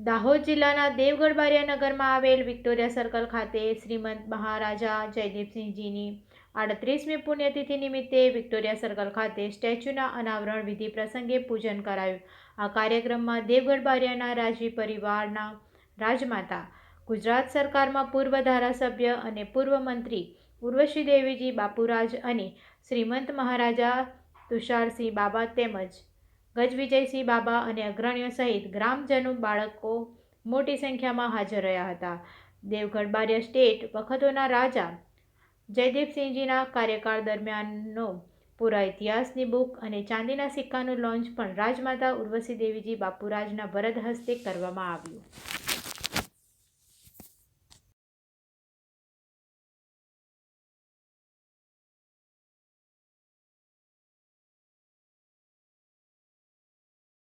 દાહોદ જિલ્લાના દેવગઢ બારિયા નગરમાં આવેલ વિક્ટોરિયા સર્કલ ખાતે શ્રીમંત મહારાજા જયદીપસિંહજીની આડત્રીસમી પુણ્યતિથિ નિમિત્તે વિક્ટોરિયા સર્કલ ખાતે સ્ટેચ્યુના અનાવરણ વિધિ પ્રસંગે પૂજન કરાયું. આ કાર્યક્રમમાં દેવગઢ બારિયાના રાજવી પરિવારના રાજમાતા, ગુજરાત સરકારમાં પૂર્વ ધારાસભ્ય અને પૂર્વ મંત્રી ઉર્વશી દેવીજી બાપુરાજ અને શ્રીમંત મહારાજા તુષારસિંહ બાબા તેમજ ગજવિજયસિંહ બાબા અને અગ્રણીઓ સહિત ગ્રામજનો બાળકો મોટી સંખ્યામાં હાજર રહ્યા હતા. દેવગઢ બારિયા સ્ટેટ વખતોના રાજા જયદીપસિંહજીના કાર્યકાળ દરમિયાનનો પૂરા ઇતિહાસની બુક અને ચાંદીના સિક્કાનું લોન્ચ પણ રાજમાતા ઉર્વશી દેવીજી બાપુરાજના વરદ હસ્તે કરવામાં આવ્યું.